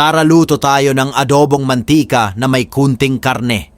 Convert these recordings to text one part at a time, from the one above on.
Tara luto tayo ng adobong mantika na may kunting karne.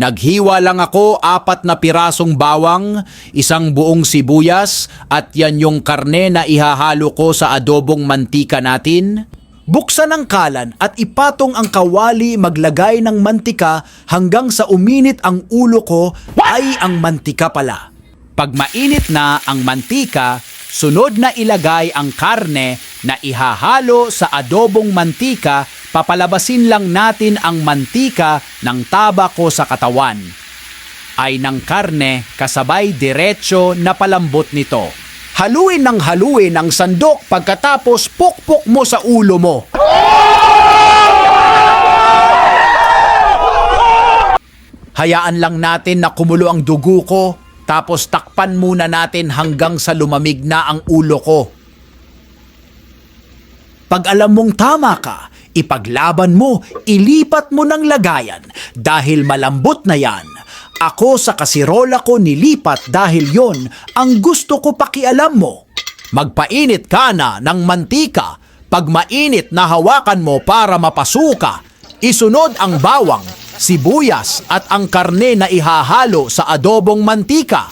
Naghiwa lang ako apat na pirasong bawang, isang buong sibuyas at yan yung karne na ihahalo ko sa adobong mantika natin. Buksan ang kalan at ipatong ang kawali maglagay ng mantika hanggang sa uminit ang ulo ko ay ang mantika pala. Pag mainit na ang mantika, sunod na ilagay ang karne na ihahalo sa adobong mantika, papalabasin lang natin ang mantika ng taba ko sa katawan. Ay ng karne kasabay diretso na palambot nito. Haluin ng haluin ang sandok pagkatapos pukpok mo sa ulo mo. Hayaan lang natin na kumulo ang dugo ko, tapos takpan muna natin hanggang sa lumamig na ang ulo ko. Pag alam mong tama ka, ipaglaban mo, ilipat mo ng lagayan dahil malambot na yan. Ako sa kasirola ko nilipat dahil yon ang gusto ko pakialam mo. Magpainit ka na ng mantika. Pag mainit na hawakan mo para mapasuka, isunod ang bawang, sibuyas at ang karne na ihahalo sa adobong mantika.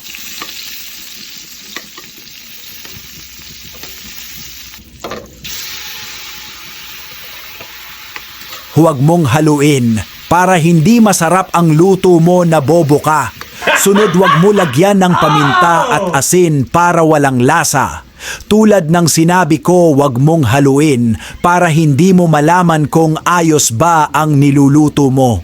Huwag mong haluin para hindi masarap ang luto mo na bobo ka. Sunod wag mo lagyan ng paminta at asin para walang lasa. Tulad ng sinabi ko, wag mong haluin para hindi mo malaman kung ayos ba ang niluluto mo.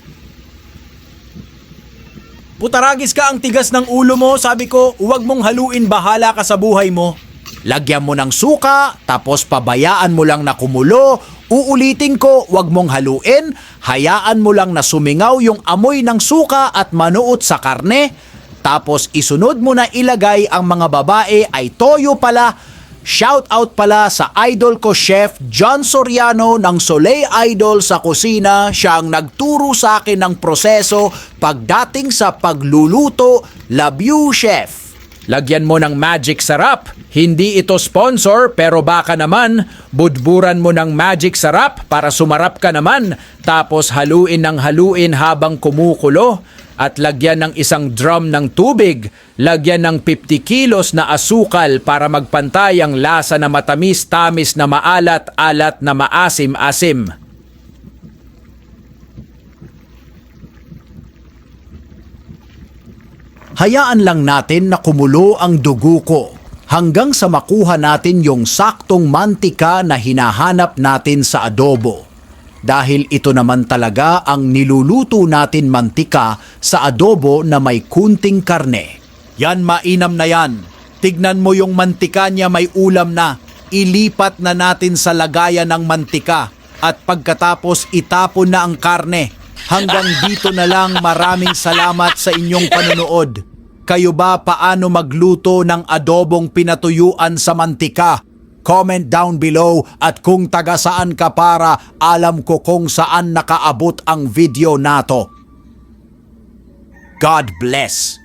Putaragis ka ang tigas ng ulo mo, sabi ko, huwag mong haluin bahala ka sa buhay mo. Lagyan mo ng suka, tapos pabayaan mo lang na kumulo. Uulitin ko, huwag mong haluin, hayaan mo lang na sumingaw yung amoy ng suka at manuot sa karne. Tapos isunod mo na ilagay ang mga babae ay toyo pala. Shout out pala sa idol ko chef John Soriano ng Soleil Idol sa kusina. Siya ang nagturo sa akin ng proseso pagdating sa pagluluto. Love you, chef! Lagyan mo ng magic sarap. Hindi ito sponsor pero baka naman budburan mo ng magic sarap para sumarap ka naman tapos haluin ng haluin habang kumukulo at lagyan ng isang drum ng tubig. Lagyan ng 50 kilos na asukal para magpantay ang lasa na matamis-tamis na maalat-alat na maasim-asim. Hayaan lang natin na kumulo ang dugo ko hanggang sa makuha natin yung saktong mantika na hinahanap natin sa adobo. Dahil ito naman talaga ang niluluto natin mantika sa adobo na may kunting karne. Yan mainam na yan. Tignan mo yung mantika niya may ulam na. Ilipat na natin sa lagayan ng mantika at pagkatapos itapon na ang karne. Hanggang dito na lang maraming salamat sa inyong panonood. Kayo ba paano magluto ng adobong pinatuyuan sa mantika? Comment down below at kung taga saan ka para alam ko kung saan nakaabot ang video nato. God bless.